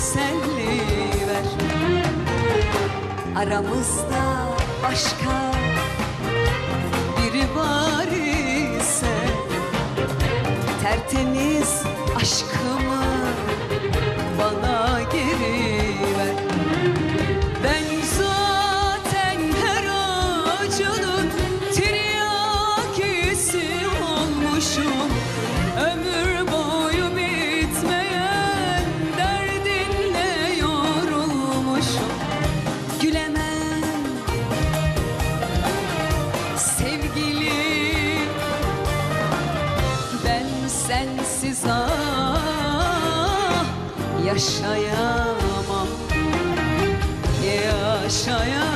teselli ver Aramızda başka biri var ise Tertemiz aşkım. Sensiz ah yaşayamam. Yaşayamam